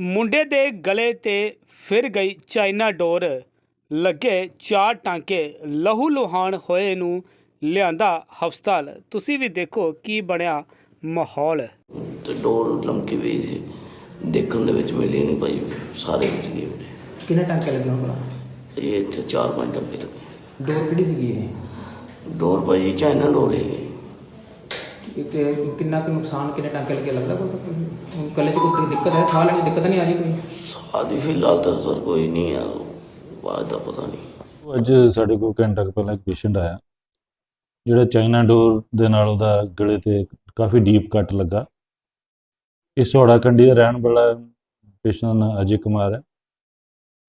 ਮੁੰਡੇ ਦੇ ਗਲੇ ਤੇ ਫਿਰ ਗਈ ਚਾਈਨਾ ਡੋਰ। ਲੱਗੇ ਚਾਰ ਟਾਂਕੇ ਲਹੂ ਲੁਹਾਨ ਹੋਏ ਨੂੰ ਲਿਆਂਦਾ ਹਸਪਤਾਲ। ਤੁਸੀਂ ਵੀ ਦੇਖੋ ਕੀ ਬਣਿਆ ਮਾਹੌਲ। ਤੇ ਡੋਰ ਲੰਮਕੀ ਪਈ ਸੀ। ਦੇਖਣ ਦੇ ਵਿੱਚ ਮਿਲੀ ਨਹੀਂ ਭਾਈ ਸਾਰੇ ਵਿੱਚ ਗਏ ਉਹਨੇ ਕਿੰਨੇ ਟਾਂਕੇ ਲੱਗੇ ਹੋਣਾ ਇਹ ਇੱਥੇ ਚਾਰ ਪੰਜ ਟੰਕੇ ਲੱਗੇ। ਡੋਰ ਕਿਹੜੀ ਸੀਗੀ ਇਹ? ਡੋਰ ਭਾਈ ਚਾਈਨਾ ਡੋਰ ਹੈ। ਕਿ- ਕਿੰਨਾ ਕੁ ਨੁਕਸਾਨ ਕਿੰਨੇ ਟਾਂਕੇ ਲੱਗੇ ਲੱਗਦਾ ਕੋਈ? ਪਤਾ ਨਹੀਂ? ਹੁਣ ਗਲੇ 'ਚ ਕੋਈ ਦਿੱਕਤ ਹੈ? ਸਾਹ ਲੈਣ 'ਚ ਦਿੱਕਤ ਨਹੀਂ ਆ ਰਹੀ ਕੋਈ? ਸਾਦੀ ਫਿਲਹਾਲ ਤਾਂ ਸਰ ਕੋਈ ਨਹੀਂ ਆ। ਬਾਅਦ ਦਾ ਪਤਾ ਨਹੀਂ। ਅੱਜ ਸਾਡੇ ਕੋਲ ਘੰਟਾ ਕੁ ਪਹਿਲਾਂ ਇੱਕ ਪੇਸ਼ੈਂਟ ਆਇਆ ਜਿਹੜਾ ਚਾਈਨਾ ਡੋਰ ਦੇ ਨਾਲ ਉਹਦਾ ਗਲੇ ਤੇ ਕਾਫੀ ਡੀਪ ਕੱਟ ਲੱਗਾ। ਇਹ ਸੋੜਾ ਕੰਡੀ ਦਾ ਰਹਿਣ ਵਾਲਾ ਪੇਸ਼ੈਂਟ ਦਾ ਨਾਂ ਅਜੇ ਕੁਮਾਰ ਹੈ।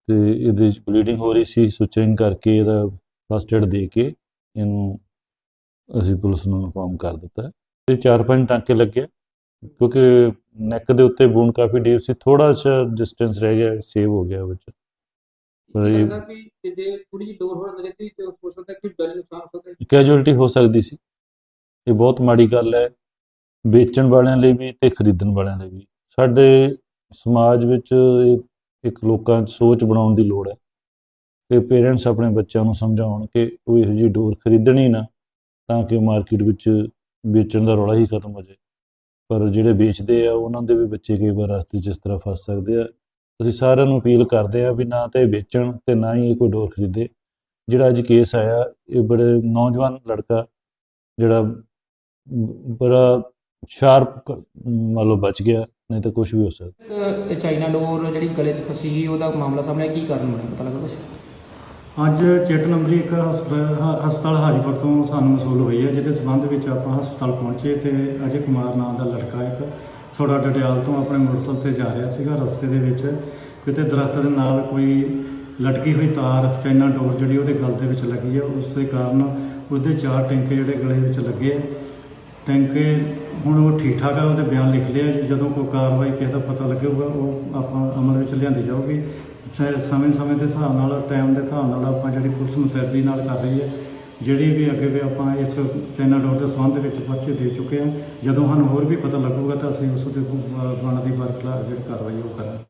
ਤੇ ਇਹਦੇ ਵਿੱਚ ਬਲੀਡਿੰਗ ਹੋ ਰਹੀ ਸੀ ਸੁਚਰਿੰਗ ਕਰਕੇ ਇਹਦਾ ਫਸਟ ਏਡ ਦੇ ਕੇ ਇਹਨੂੰ ਅਸੀਂ ਪੁਲਿਸ ਨੂੰ ਇਨਫੋਰਮ ਕਰ ਦਿੱਤਾ ਹੈ। ਤੇ ਚਾਰ ਪੰਜ ਟਾਂਕੇ ਲੱਗੇ ਕਿਉਂਕਿ ਨੈਕ ਦੇ ਉੱਤੇ ਬੂਨ ਕਾਫੀ ਡੀਪ ਸੀ ਥੋੜਾ ਜਿਹਾ ਡਿਸਟੈਂਸ ਰਹਿ ਗਿਆ ਸੇਵ ਹੋ ਗਿਆ ਵਿੱਚ। ਜੇ। ਕੈਜੁਅਲਟੀ ਹੋ ਸਕਦੀ? ਸੀ। ਇਹ ਬਹੁਤ ਮਾੜੀ ਗੱਲ ਹੈ ਵੇਚਣ ਵਾਲਿਆਂ ਲਈ ਵੀ ਤੇ ਖਰੀਦਣ ਵਾਲਿਆਂ ਲਈ ਵੀ। ਸਾਡੇ ਸਮਾਜ ਵਿੱਚ ਇੱਕ ਲੋਕਾਂ 'ਚ ਸੋਚ ਬਣਾਉਣ ਦੀ ਲੋੜ ਹੈ। ਕਿ ਪੇਰੈਂਟਸ ਆਪਣੇ ਬੱਚਿਆਂ ਨੂੰ ਸਮਝਾਉਣ ਕਿ ਉਹ ਇਹੋ ਜਿਹੀ ਡੋਰ ਖਰੀਦਣੀ ਨਾ ਤਾਂ ਕਿ ਮਾਰਕੀਟ ਵਿੱਚ ਵੇਚਣ ਦਾ ਰੌਲਾ ਹੀ ਖਤਮ ਹੋ ਜਾਏ। ਪਰ ਜਿਹੜੇ ਵੇਚਦੇ ਆ, ਉਹਨਾਂ ਦੇ ਵੀ ਬੱਚੇ ਕਈ ਵਾਰ ਰਸਤੇ 'ਚ ਇਸ ਤਰ੍ਹਾਂ ਫਸ ਸਕਦੇ ਆ। ਅਸੀਂ ਸਾਰਿਆਂ ਨੂੰ ਅਪੀਲ ਕਰਦੇ ਆ ਵੀ ਨਾ ਤੇ ਵੇਚਣ ਤੇ ਨਾ ਹੀ ਕੋਈ ਡੋਰ ਖਰੀਦੇ। ਜਿਹੜਾ ਅੱਜ ਕੇਸ ਆਇਆ, ਇਹ ਬੜੇ ਨੌਜਵਾਨ ਲੜਕਾ, ਜਿਹੜਾ ਬੜਾ ਸ਼ਾਰਪ ਮੰਨ ਬਚ ਗਿਆ, ਨਹੀਂ ਤਾਂ ਕੁਝ ਵੀ ਹੋ ਸਕਦਾ। ਚਾਈਨਾ ਡੋਰ ਜਿਹੜੀ ਗਲੇ 'ਚ ਫਸੀ ਸੀ ਉਹਦਾ ਮਾਮਲਾ ਸਾਹਮਣੇ ਕੀ ਕਾਰਨ ਬਣਿਆ? ਪਤਾ ਲੱਗਾ ਕੁਛ? ਅੱਜ ਚਿੱਟ ਨੰਬਰੀ ਇੱਕ ਹਸਪਤਾਲ ਹਸਪਤਾਲ ਹਾਜੀਪੁਰ ਤੋਂ ਸਾਨੂੰ ਮਸੂਲ ਹੋਈ ਹੈ, ਜਿਹਦੇ ਸਬੰਧ ਵਿੱਚ ਆਪਾਂ ਹਸਪਤਾਲ ਪਹੁੰਚੇ ਤੇ ਅਜੇ ਕੁਮਾਰ ਨਾਮ ਦਾ ਲੜਕਾ ਇੱਕ ਥੋੜਾ ਡਟਿਆਲ ਤੋਂ ਆਪਣੇ ਮੋਟਰਸਾਈਕਲ ਤੇ ਜਾ ਰਿਹਾ ਸੀਗਾ, ਰਸਤੇ ਦੇ ਵਿੱਚ ਕਿਤੇ ਦਰਖਤ ਦੇ ਨਾਲ ਕੋਈ ਲਟਕੀ ਹੋਈ ਤਾਰ ਚਾਈਨਾ ਡੋਰ ਜਿਹੜੀ ਉਹਦੇ ਗਲ ਦੇ ਵਿੱਚ ਲੱਗੀ ਹੈ, ਉਸ ਦੇ ਕਾਰਨ ਉਹਦੇ ਚਾਰ ਟੈਂਕੇ ਜਿਹੜੇ ਗਲੇ ਵਿੱਚ ਲੱਗੇ ਟੈਂਕੇ ਹੁਣ ਉਹ ਠੀਕ ਠਾਕ ਆ, ਉਹਦੇ ਬਿਆਨ ਲਿਖ ਲਿਆ, ਜਦੋਂ ਕੋਈ ਕਾਰਵਾਈ ਕਿਸੇ ਦਾ ਪਤਾ ਲੱਗੇਗਾ, ਉਹ ਆਪਾਂ ਅਮਲ ਵਿੱਚ ਲਿਆਂਦੀ ਜਾਊਗੀ। ਸਮੇਂ ਸਮੇਂ ਦੇ ਹਿਸਾਬ ਨਾਲ ਟਾਈਮ ਦੇ ਹਿਸਾਬ ਨਾਲ ਆਪਾਂ ਜਿਹੜੀ ਪੁਲਿਸ ਮੁਤੱਦੀ ਨਾਲ ਕਰ ਰਹੀ ਹੈ, ਜਿਹੜੀ ਵੀ ਅੱਗੇ ਵੀ ਆਪਾਂ ਇਸ ਚਾਈਨਾ ਡੋਰ ਦੇ ਸੰਬੰਧ ਵਿੱਚ ਪਰਚੇ ਦੇ ਚੁੱਕੇ ਹਾਂ, ਜਦੋਂ ਸਾਨੂੰ ਹੋਰ ਵੀ ਪਤਾ ਲੱਗੂਗਾ ਤਾਂ ਅਸੀਂ ਉਸ ਦੇ ਬਣਦੀ ਬਰਖਲਾ ਜਿਹੜੀ ਕਾਰਵਾਈ ਉਹ ਕਰਾਂਗੇ।